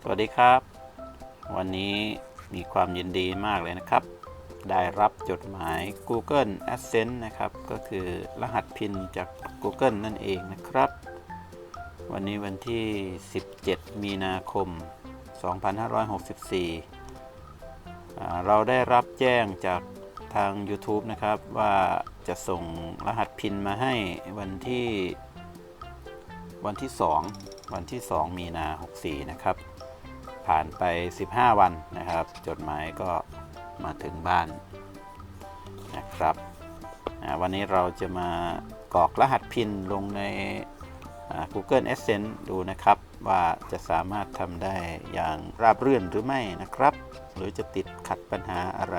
สวัสดีครับ วันนี้มีความยินดีมากเลยนะครับ ได้รับจดหมาย Google Adsense นะครับ ก็คือรหัสพินจาก Google นั่นเองนะครับ วันนี้วันที่ 17 มีนาคม 2564 เราได้รับแจ้งจากทาง YouTube นะครับ ว่าจะส่งรหัสพินมาให้วันที่วันที่ 2 วันที่ 2 มีนา 64 นะครับ ผ่านไป 15 วันนะครับ จดหมายก็มาถึงบ้านนะครับ วันนี้เราจะมากรอกรหัสพินลงใน Google Adsense ดูนะครับ ว่าจะสามารถทำได้อย่างราบรื่นหรือไม่นะครับ หรือจะติดขัดปัญหาอะไร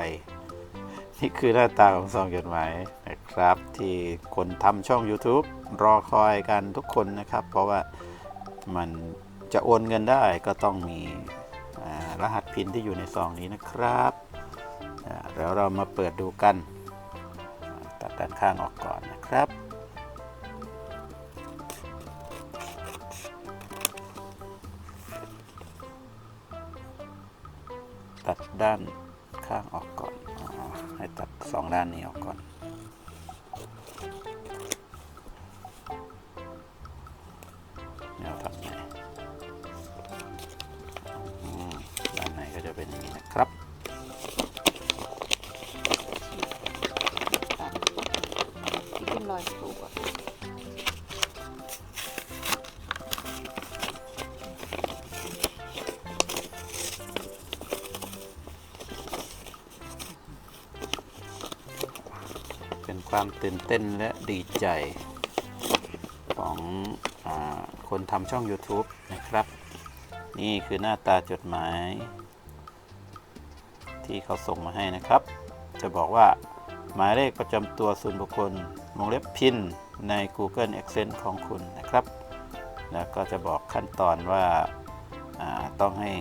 นี่คือหน้าตาของซองจดหมายนะครับ ที่คนทำช่อง YouTube รอคอยกันทุกคนนะครับ เพราะว่า มันจะโอนเงินได้ก็ต้องมีรหัสพินที่อยู่ในซองนี้นะครับอ่าแล้วเรามาเปิดดูกัน ตัดด้านข้างออกก่อนนะครับ ตัดด้านข้างออกก่อนอให้ตัดสองด้านนี้ออกก่อน ครับ ที่เป็นรอยสูบอะเป็นความตื่นเต้นและดีใจของอาคนทำช่อง YouTube นะครับ นี่คือหน้าตาจดหมาย ที่เขาส่งมาให้นะครับ จะบอกว่าหมายเลขประจำตัวส่วนบุคคลวงเล็บพินใน Google Accent ของคุณนะครับ แล้วก็จะบอกขั้นตอนว่าาต้องให้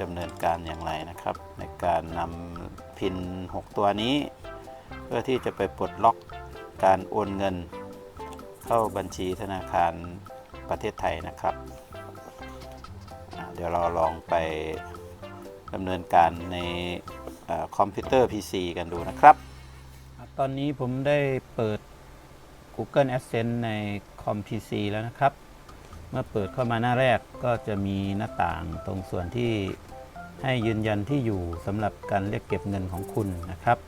ดำเนินการอย่างไรนะครับ ในการนำพิน 6 ตัวนี้ เพื่อที่จะไปปลดล็อกการโอนเงิน เข้าบัญชีธนาคารประเทศไทยนะครับ เดี๋ยวเราลองไป ดำเนินการในเอ่อคอมพิวเตอร์ PC กันดูนะครับ ตอนนี้ผมได้เปิด Google Adsense ในคอม PC แล้วนะครับ เมื่อเปิดเข้ามาหน้าแรกก็จะมีหน้าต่างตรงส่วนที่ให้ยืนยันที่อยู่สำหรับการเรียกเก็บเงินของคุณนะครับ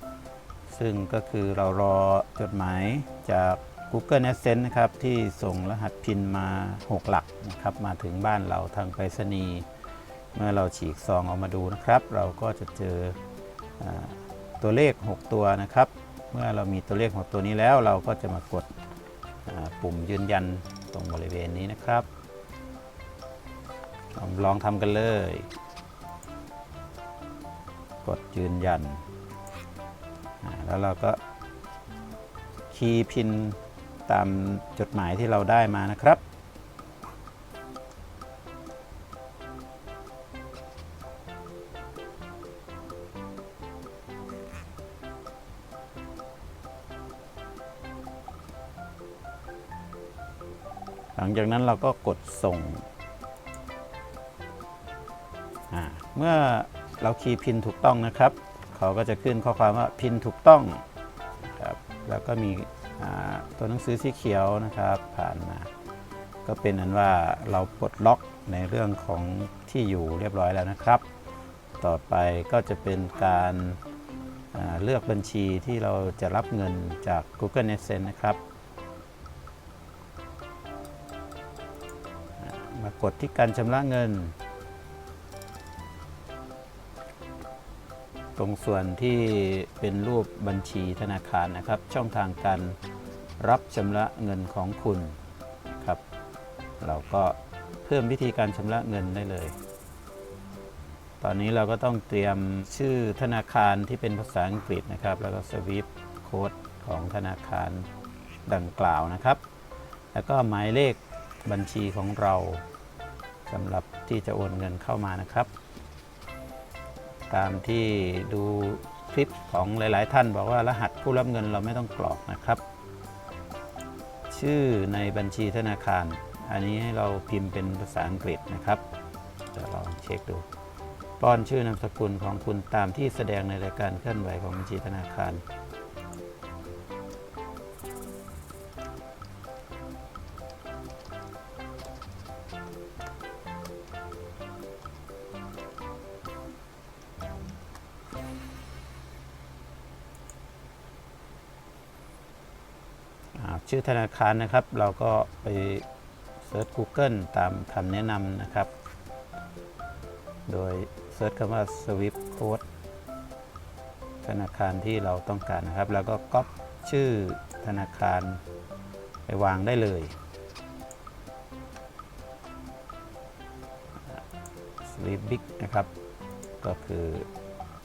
ซึ่งก็คือเรารอจดหมายจาก Google Adsense นะครับ ที่ส่งรหัสพินมา 6 หลักนะครับ มาถึงบ้านเราทางไปรษณีย์ เมื่อเราฉีกซองออกมาดูนะครับ เราก็จะเจออตัวเลข 6 ตัวนะครับ เมื่อเรามีตัวเลข 6 ตัวนี้แล้ว เราก็จะมากดปุ่มยืนยันตรงบริเวณนี้นะครับ ลองลองทำกันเลย กดยืนยัน แล้วเราก็คีย์พินตามจดหมายที่เราได้มานะครับ หลังจากนั้นเราก็กดส่ง เมื่อเราคีย์พินถูกต้องนะครับ เขาก็จะขึ้นข้อความว่าพินถูกต้องครับแล้วก็มีตัวหนังสือสีเขียวนะครับ ผ่านมาก็เป็นอันว่าเราปลดล็อกในเรื่องของที่อยู่เรียบร้อยแล้วนะครับ ต่อไปก็จะเป็นการเลือกบัญชีที่เราจะรับเงินจาก Google Adsense นะครับ มากดที่การชำระเงิน ตรงส่วนที่เป็นรูปบัญชีธนาคารนะครับ ช่องทางการรับชำระเงินของคุณครับ เราก็เพิ่มวิธีการชำระเงินได้เลย ตอนนี้เราก็ต้องเตรียมชื่อธนาคารที่เป็นภาษาอังกฤษนะครับ แล้วก็สวิฟโค้ดของธนาคารดังกล่าวนะครับ แล้วก็หมายเลขบัญชีของเรา สำหรับที่จะโอนเงินเข้ามานะครับ ตามที่ดูคลิปของหลาย ๆ ท่านบอกว่ารหัสผู้รับเงินเราไม่ต้องกรอกนะครับ ชื่อในบัญชีธนาคาร อันนี้ให้เราพิมพ์เป็นภาษาอังกฤษนะครับจะลองเช็คดู ป้อนชื่อนามสกุลของคุณตามที่แสดงในรายการเคลื่อนไหวของบัญชีธนาคาร ชื่อธนาคารนะครับ เราก็ไปเซิร์ช Google ตามคำแนะนำนะครับ โดยเซิร์ชคำว่า Swift Code ธนาคารที่เราต้องการนะครับ แล้วก็ก๊อปชื่อธนาคารไปวางได้เลย Swift Big นะครับ ก็คือ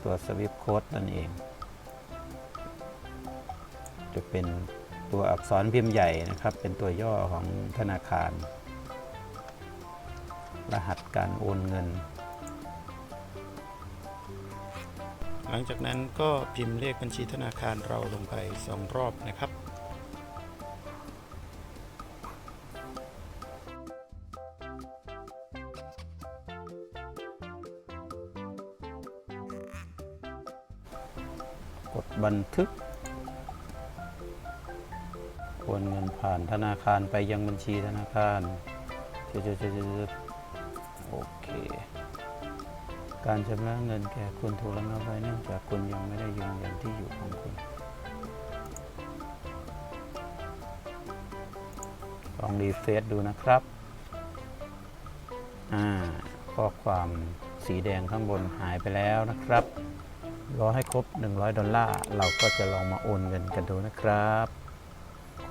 ตัว Swift Code นั่นเอง จะเป็น ตัวอักษรพิมพ์ใหญ่นะครับ เป็นตัวย่อของธนาคาร รหัสการโอนเงิน หลังจากนั้นก็พิมพ์เลขบัญชีธนาคารเราลงไป 2 รอบนะครับกดบันทึก โอนเงินผ่านธนาคารไปยังบัญชีธนาคารจุดๆโอเค การชำระเงินแก่คุณถูกระงับไว้เนื่องจากคุณยังไม่ได้ยืนยันที่อยู่ของคุณลองรีเฟซดูนะครับอ่าข้อความสีแดงข้างบนหายไปแล้วนะครับรอให้ครบ 100 ดอลลาร์ เราก็จะลองมาโอนเงินกันดูนะครับ